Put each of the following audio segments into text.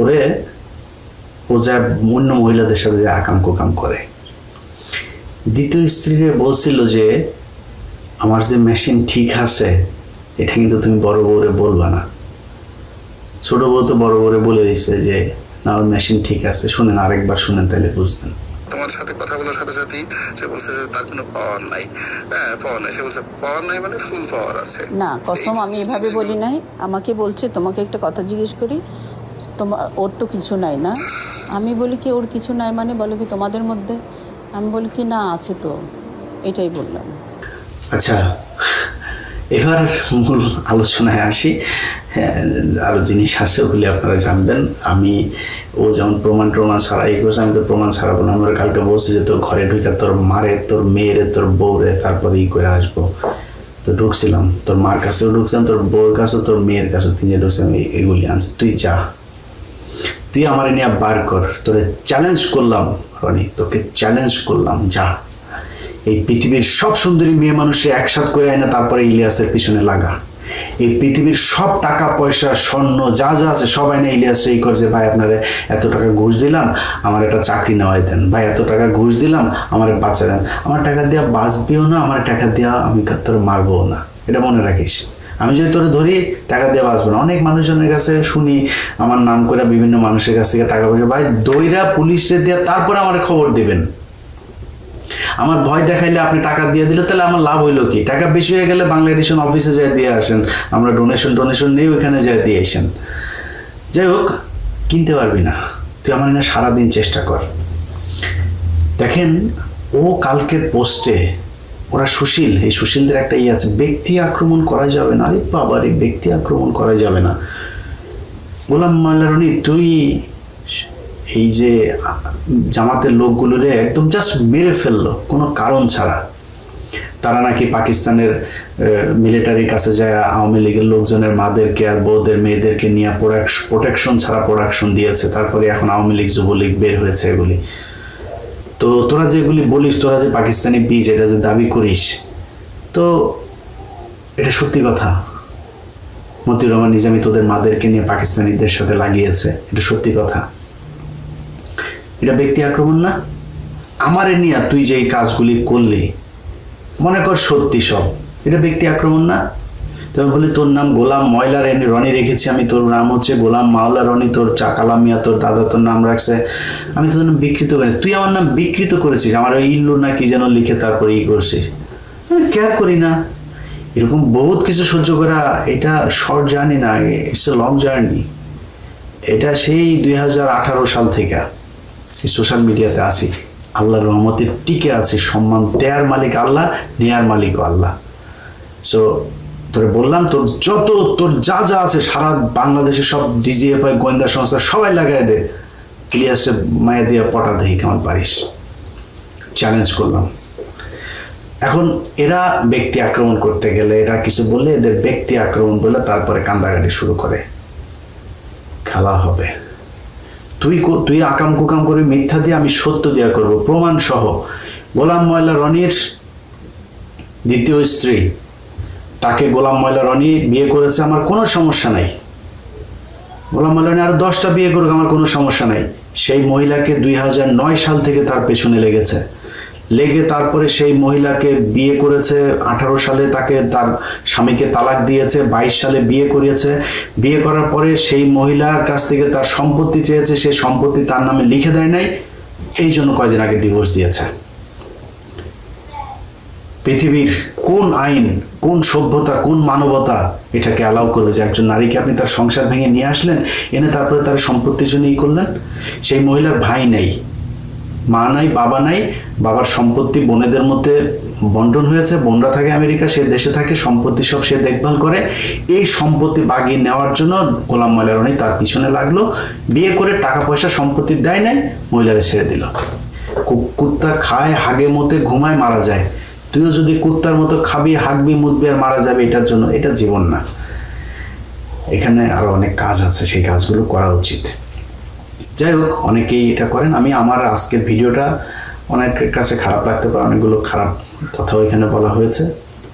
ওরে ও যা অন্য মহিলাদের সাথে যে আকাম কোকাম করে। দ্বিতীয় স্ত্রীরে বলছিল যে আমার যে মেশিন ঠিক আছে এটা কিন্তু তুমি বড় বউরে বলবা না। ছোট বউ তো বড় বউরে বলে দিছে যে না ওর মেশিন ঠিক আছে শুনেন আরেকবার শুনেন তাহলে বুঝবেন। তোমার সাথে কথা বলার সাথে সাথেই সে বলছে যে তার কোনো পাওয়ার নাই। হ্যাঁ পাওয়ার নাই সে বলছে পাওয়ার নাই মানে ফুল পাওয়ার আছে। না কসম আমি এভাবে বলি নাই। আমাকে বলছে তোমাকে একটা কথা জিজ্ঞেস করি তোমার ওর তো কিছু নাই না? আমি বলি কি ওর কিছু নাই মানে বলে কি তোমাদের মধ্যে? আমি বলি কি না আছে তো। এটাই বললাম। আচ্ছা এবার মূল আলোচনায় আসি। হ্যাঁ, আরও জিনিস আছে ওগুলি আপনারা জানবেন। আমি ও যেমন প্রমাণ প্রমাণ ছাড়া এই করছে আমি তো প্রমাণ ছাড়াবো না। আমরা কালকে বলছি যে তোর ঘরে ঢুকে তোর মারে তোর মেয়েরে তোর বউরে তারপরে ই করে আসব। তো ঢুকছিলাম। তোর মার কাছেও ঢুকছিলাম তোর বউর কাছেও তোর মেয়ের কাছেও তিনজে ঢুকছিলাম এগুলি আনছি। তুই যা। তুই আমার নিয়ে বার কর। তোরে চ্যালেঞ্জ করলাম, রনি, তোকে চ্যালেঞ্জ করলাম, যা। এই পৃথিবীর সব সুন্দরী মেয়ে মানুষে একসাথ করে আয় না, তারপরে ইলিয়াসের পিছনে লাগা। এই পৃথিবীর সব টাকা, পয়সা, স্বর্ণ, যা যা আছে সবাই না, ইলিয়াস, এই করছে ভাই, আপনারে এত টাকা ঘুষ দিলাম, আমার একটা চাকরি নেওয়াই দেন। ভাই, এত টাকা ঘুষ দিলাম, আমার বাঁচা দেন। আমার টাকা দেওয়া বাঁচবেও না, আমার টাকা দেওয়া আমি তোর মারবও না। এটা মনে রাখিস। আমি যদি তোরে ধরি, টাকা দিয়ে বাঁচবো না। অনেক মানুষজনের কাছে শুনি, আমার নাম করে বিভিন্ন মানুষের কাছ থেকে টাকা পয়সা। ভাই, দইরা পুলিশে দিয়ে তারপরে আমার খবর দেবেন। আমার ভয় দেখাইলে আপনি টাকা দিয়ে দিলে, তাহলে আমার লাভ হইল কি? টাকা বেশি হয়ে গেলে বাংলা এডিশন অফিসে যায় দিয়ে আসেন। আমরা ডোনেশন ডোনেশন নিয়ে ওইখানে যায় দিয়ে আসেন। যাই হোক, কিনতে পারবি না। তুই আমার না সারাদিন চেষ্টা কর। দেখেন, ও কালকের পোস্টে ওরা সুশীল, এই সুশীলদের একটা ইয়ে আছে, ব্যক্তি আক্রমণ করা যাবে না। আরে বাবার এই ব্যক্তি আক্রমণ করা যাবে না। গোলাম মাল্লারনি তুই এই যে জামাতের লোকগুলোরে একদম জাস্ট মেরে ফেলল, কোনো কারণ ছাড়া। তারা নাকি পাকিস্তানের মিলিটারির কাছে যায়, আওয়ামী লীগের লোকজনের মাদেরকে আর বউদের মেয়েদেরকে নিয়ে প্রোটেকশন ছাড়া প্রোডাকশন দিয়েছে। তারপরে এখন আওয়ামী লীগ যুবলীগ বের হয়েছে এগুলি। তো তোরা যেগুলি বলিস, তোরা যে পাকিস্তানি বীজ এটা যে দাবি করিস, তো এটা সত্যি কথা। মতিউর রহমান নিজামী তোদের মাদেরকে নিয়ে পাকিস্তানিদের সাথে লাগিয়েছে, এটা সত্যি কথা। এটা ব্যক্তি আক্রমণ না। আমারে নিয়ে তুই যে এই কাজগুলি করলি, মনে কর সত্যি সব। এটা ব্যক্তি আক্রমণ না। তবে বলি তোর নাম গোলাম ময়লা রেনি রনি রেখেছি আমি, তোর নাম হচ্ছে গোলাম মাওলা রনি, তোর চাকালা মিয়া, তোর দাদা তোর নাম রাখছে। আমি তোর নাম বিকৃত করি তুই আমার নাম বিকৃত করেছিস, আমার ওই ইল্লু না কি যেন লিখে তারপরে ই করছিস। আমি কেয়ার করি না। এরকম বহুত কিছু সহ্য করা, এটা শর্ট জার্নি না ইটস এ লং জার্নি এটা সেই দুই হাজার আঠারো সাল থেকে সোশ্যাল মিডিয়াতে আছি। আল্লাহর রহমতে টিকে আছে, সম্মান, দেয়ার মালিক আল্লাহ, নেয়ার মালিকও আল্লাহ। সো তোরে বললাম, তোর যত, তোর যা যা আছে সারা বাংলাদেশের সব ডিজিএফআই গোয়েন্দা সংস্থা সবাই লাগাই দে। ইলিয়াসে মায়া দিয়ে পটা দেখি কেমন পারিস। চ্যালেঞ্জ করলাম। এখন এরা ব্যক্তি আক্রমণ করতে গেলে, এরা কিছু বললে এদের ব্যক্তি আক্রমণ বলে তারপরে কান্দাকাটি শুরু করে। খেলা হবে। তুই তুই আকাম কুকাম করে মিথ্যা দিয়ে আমি সত্য দেওয়া করব। প্রমাণ সহ। গোলাম ময়লা রনির দ্বিতীয় স্ত্রী তাকে গোলাম ময়লা রনি বিয়ে করেছে, আমার কোনো সমস্যা নাই। গোলাম ময়লা রনি আরও দশটা বিয়ে করুক, আমার কোনো সমস্যা নাই। সেই মহিলাকে দুই নয় সাল থেকে তার পেছনে লেগেছে। লেগে তারপরে সেই মহিলাকে বিয়ে করেছে, আঠারো সালে তাকে তার স্বামীকে তালাক দিয়েছে, বাইশ সালে বিয়ে করিয়েছে। বিয়ে করার পরে সেই মহিলার কাছ থেকে তার সম্পত্তি চেয়েছে সেই সম্পত্তি তার নামে লিখে দেয় নাই। এই জন্য কয়দিন আগে ডিভোর্স দিয়েছে। পৃথিবীর কোন আইন, কোন সভ্যতা, কোন মানবতা এটাকে অ্যালাউ করবে যে একজন নারীকে আপনি তার সংসার ভেঙে নিয়ে আসলেন, এনে তারপরে তার সম্পত্তির জন্য ই করলেন? সেই মহিলার ভাই নেই, মা নাই, বাবা নাই, বাবার সম্পত্তি বোনেদের মধ্যে বন্টন হয়েছে, বোনরা থাকে আমেরিকা, সে দেশে থাকে, সম্পত্তি সব সে দেখভাল করে। এই সম্পত্তি বাগিয়ে নেওয়ার জন্য গোলাম ময়লারণী তার পিছনে লাগল, বিয়ে করে টাকা পয়সা সম্পত্তি দেয় নাই, মহিলারা ছেড়ে দিল। কুত্তা খায়, হাগে মতে ঘুমায়, মারা যায়। তুইও যদি কুত্তার মতো খাবি হাঁকবি মুদবি আর মারা যাবে এটার জন্য এটা জীবন না। এখানে আরও অনেক কাজ আছে সেই কাজগুলো করা উচিত। যাই হোক অনেকেই এটা করেন। আমি আমার আজকের ভিডিওটা অনেকের কাছে খারাপ লাগতে পারে অনেকগুলো খারাপ কথাও এখানে বলা হয়েছে।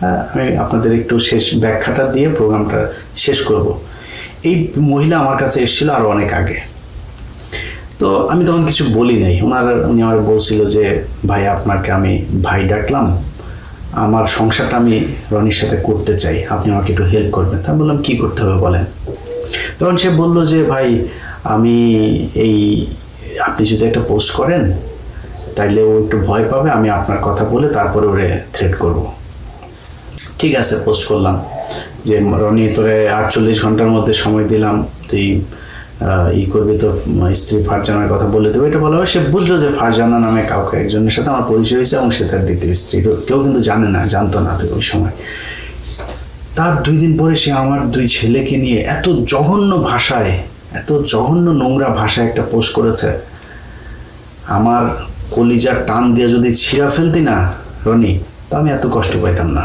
হ্যাঁ, আমি আপনাদের একটু শেষ ব্যাখ্যাটা দিয়ে প্রোগ্রামটা শেষ করব। এই মহিলা আমার কাছে এসেছিল আরও অনেক আগে। তো আমি তখন কিছু বলি নাই। ওনার উনি আমার বলছিল যে ভাই আপনাকে আমি ভাই ডাকলাম। আমার সংসারটা আমি রনির সাথে করতে চাই, আপনি আমাকে একটু হেল্প করবেন। তা বললাম, কী করতে হবে বলেন? তখন সে বলল যে, ভাই, আমি এই, আপনি যদি একটা পোস্ট করেন, তাইলে ও একটু ভয় পাবে, আমি আপনার কথা বলে তারপরে ওরে থ্রেট করব। ঠিক আছে পোস্ট করলাম। যে, রনি, তোরে আটচল্লিশ ঘণ্টার মধ্যে সময় দিলাম, তুই ই করবি তোর স্ত্রী ফারজানার কথা বলে দেবে, এটা বলা হয়। সে বুঝলো যে ফারজানা নামে কাউকে একজনের সাথে আমার পরিচয় হয়েছে এবং সে তার দ্বিতীয় স্ত্রী। কেউ কিন্তু জানে না, জানতো না তো ওই সময়। তার দুই দিন পরে সে আমার দুই ছেলেকে নিয়ে এত জঘন্য ভাষায়, এত জঘন্য নোংরা ভাষায় একটা পোস্ট করেছে। আমার কলিজার টান দিয়ে যদি ছিঁড়া ফেলতি না, রনি, তা আমি এত কষ্ট পাইতাম না।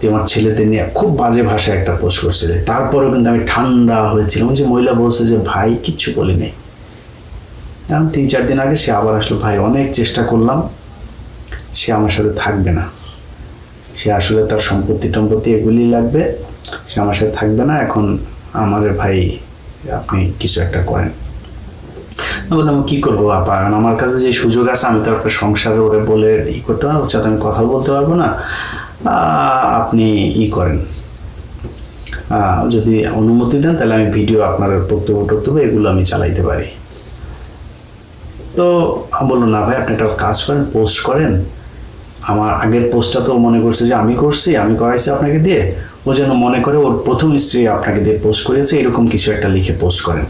তুই আমার ছেলেদের নিয়ে খুব বাজে ভাষায় একটা পোস্ট করছিলে। তারপরেও কিন্তু আমি ঠান্ডা হয়েছিলাম। যে মহিলা বলছে যে, ভাই, কিচ্ছু নেই এখন তিন, চার দিন আগে সে আবার আসলো, ভাই, অনেক চেষ্টা করলাম। সে আমার সাথে থাকবে না। সে আসলে তার সম্পত্তি টম্পত্তি এগুলি লাগবে। সে আমার সাথে থাকবে না। এখন আমার ভাই, আপনি কিছু একটা করেন। বললাম, কি করব আপা? আমার কাছে যে সুযোগ আছে, আমি তো আপনার সংসারে ওরে বলে ই করতে পারব আমি কথা বলতে পারব না। আপনি ই করেন। যদি অনুমতি দেন, তাহলে আমি ভিডিও আপনার বক্তব্য টক্তব্য এগুলো আমি চালাইতে পারি। তো বলল না ভাই, আপনি একটা কাজ করেন, পোস্ট করেন। আমার আগের পোস্টটা তো মনে করছে যে আমি করছি, আমি করাইছি আপনাকে দিয়ে। ও যেন মনে করে ওর প্রথম স্ত্রী আপনাকে দিয়ে পোস্ট করেছে, এরকম কিছু একটা লিখে পোস্ট করেন।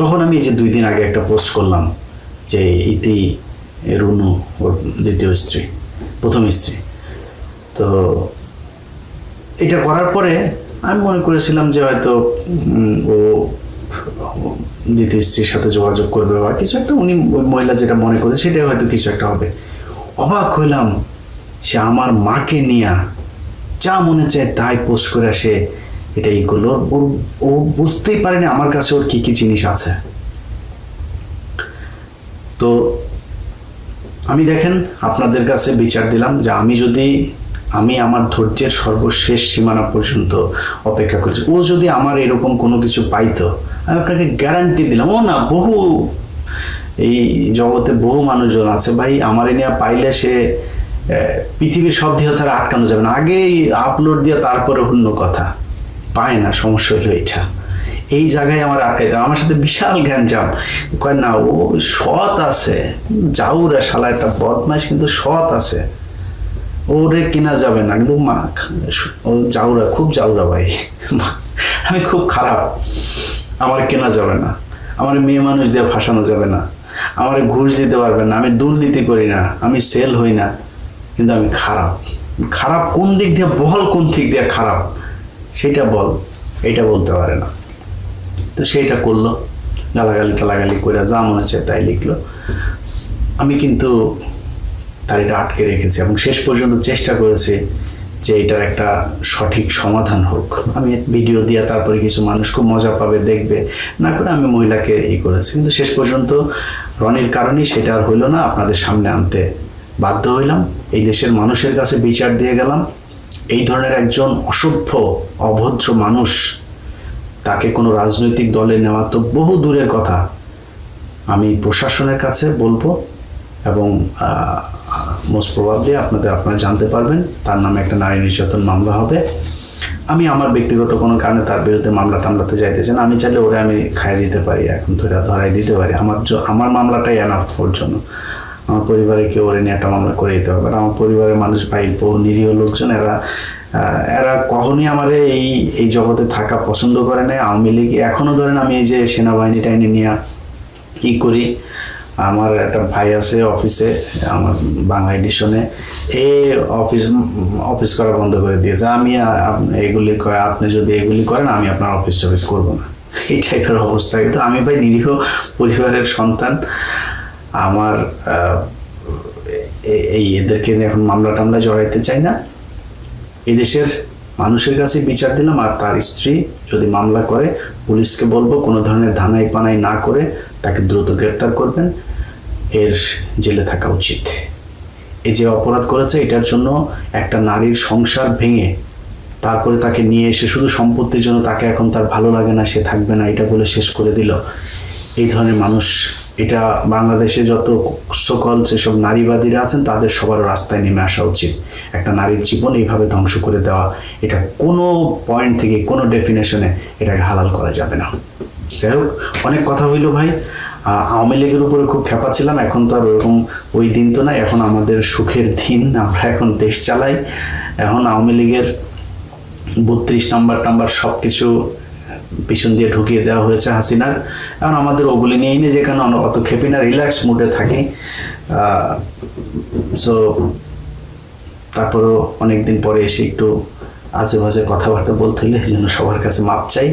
তখন আমি এই যে দুই দিন আগে একটা পোস্ট করলাম যে ইতি, রুনু, ওর দ্বিতীয় স্ত্রী, প্রথম স্ত্রী। তো এটা করার পরে আমি মনে করেছিলাম যে হয়তো ও দ্বিতীয় স্ত্রীর সাথে যোগাযোগ করবে বা কিছু একটা, উনি মহিলা যেটা মনে করে সেটাই হয়তো কিছু একটা হবে। অবাক হইলাম সে আমার মাকে নিয়ে যা মনে চায় তাই পোস্ট করে আসে, এটা ই করল। ওর, ও বুঝতেই পারেনি আমার কাছে ওর কী কী জিনিস আছে। তো আমি দেখেন, আপনাদের কাছে বিচার দিলাম যে আমি যদি আমি আমার ধৈর্যের সর্বশেষ সীমানা পর্যন্ত অপেক্ষা করছি। ও যদি আমার এরকম কোনো কিছু পাইতো, আমি আপনাকে গ্যারান্টি দিলাম। ও না, বহু, এই জগতে বহু মানুষজন আছে ভাই, আমার নিয়ে পাইলে সে পৃথিবীর সব দিয়ে তারা আটকানো যাবে না। আগেই আপলোড দিয়ে তারপরে অন্য কথা। পায় না, সমস্যা হলো এটা এই জায়গায় আমার আটকাইতে হবে। আমার সাথে বিশাল জ্ঞান জাম কয় না, ও সৎ আছে। যাউরা শালা একটা বদমাস কিন্তু সৎ আছে। ওরে কেনা যাবে না কিন্তু মা ও যাউরা খুব যাউরা ভাই। আমি খুব খারাপ। আমার কেনা যাবে না, আমার মেয়ে মানুষ দিয়ে ফাঁসানো যাবে না, আমার ঘুষ দিতে পারবে না, আমি দুর্নীতি করি না, আমি সেল হই না। কিন্তু আমি খারাপ। খারাপ কোন দিক দিয়ে বল, কোন দিক দিয়ে খারাপ? সেটা বল, এটা বলতে পারে না। তো সেইটা করল গালাগালি টালাগালি করে যা মনে হচ্ছে তাই লিখলো। আমি কিন্তু তার এটা আটকে রেখেছি এবং শেষ পর্যন্ত চেষ্টা করেছি যে এটার একটা সঠিক সমাধান হোক। আমি ভিডিও দিয়ে তারপরে কিছু মানুষ খুব মজা পাবে, দেখবে। না করে আমি মহিলাকে ই করেছি। কিন্তু শেষ পর্যন্ত রনির কারণেই সেটা আর হইল না, আপনাদের সামনে আনতে বাধ্য হইলাম। এই দেশের মানুষের কাছে বিচার দিয়ে গেলাম। এই ধরনের একজন অসভ্য, অভদ্র মানুষ তাকে কোনো রাজনৈতিক দলে নেওয়া তো বহু দূরের কথা। আমি প্রশাসনের কাছে বলব এবং মোস্ট প্রবাবলি আপনাদের আপনারা জানতে পারবেন, তার নামে একটা নারী নির্যাতন মামলা হবে। আমি আমার ব্যক্তিগত কোনো কারণে তার বিরুদ্ধে মামলা টামলাতে চাইতে চান আমি চাইলে ওরে আমি খাইয়ে দিতে পারি, এখন ধরে ধরাই দিতে পারি। আমার আমার মামলাটাই এনাফ ওর জন্য। আমার পরিবারে কেউ ওরে নিয়ে একটা মামলা করে দিতে হবে আমার পরিবারের মানুষ ভাই বহু নিরীহ লোকজন, এরা এরা কখনই আমার এই এই জগতে থাকা পছন্দ করে না আওয়ামী লীগ এখনও ধরেন আমি এই যে সেনাবাহিনী টাইনি নিয়ে ই করি। আমার একটা ভাই আছে অফিসে, আমার বাংলা এডিশনে এ অফিস অফিস করা বন্ধ করে দিয়েছে। আমি এগুলি আপনি যদি এগুলি করেন, আমি আপনার অফিস টফিস করব না। এই টাইপের অবস্থা। কিন্তু আমি ভাই নিরীহ পরিবারের সন্তান। আমার এই এদেরকে এখন মামলা টামলা জড়াইতে চাই না। এদেশের মানুষের কাছে বিচার দিলাম আর তার স্ত্রী যদি মামলা করে, পুলিশকে বলব কোনো ধরনের ধানাই পানাই না করে তাকে দ্রুত গ্রেপ্তার করবেন। এর জেলে থাকা উচিত। এ যে অপরাধ করেছে, এটার জন্য একটা নারীর সংসার ভেঙে তারপরে তাকে নিয়ে এসে শুধু সম্পত্তির জন্য তাকে এখন তার ভালো লাগে না, সে থাকবে না, এটা বলে শেষ করে দিল। এই ধরনের মানুষ এটা বাংলাদেশে যত সকল যেসব নারীবাদীরা আছেন, তাদের সবার রাস্তায় নেমে আসা উচিত। একটা নারীর জীবন এইভাবে ধ্বংস করে দেওয়া, এটা কোনো পয়েন্ট থেকে, কোনো ডেফিনেশনে এটাকে হালাল করা যাবে না। যাই হোক, অনেক কথা হইল ভাই। আওয়ামী লীগের উপরে খুব খেপা ছিলাম, এখন তো আর ওরকম ওই দিন তো নাই। এখন আমাদের সুখের দিন, আমরা এখন দেশ চালাই। এখন আওয়ামী লীগের বত্রিশ নাম্বার টাম্বার সব কিছু পিছন দিয়ে ঢুকিয়ে দেওয়া হয়েছে হাসিনার। এখন আমাদের ওগুলি নিয়েই নেই, যেখানে অত খেপি না রিল্যাক্স মুডে থাকি। সো তারপরেও অনেকদিন পরে এসে একটু আজে কথাবার্তা বলতে হলে এই জন্য সবার কাছে মাপ চাই।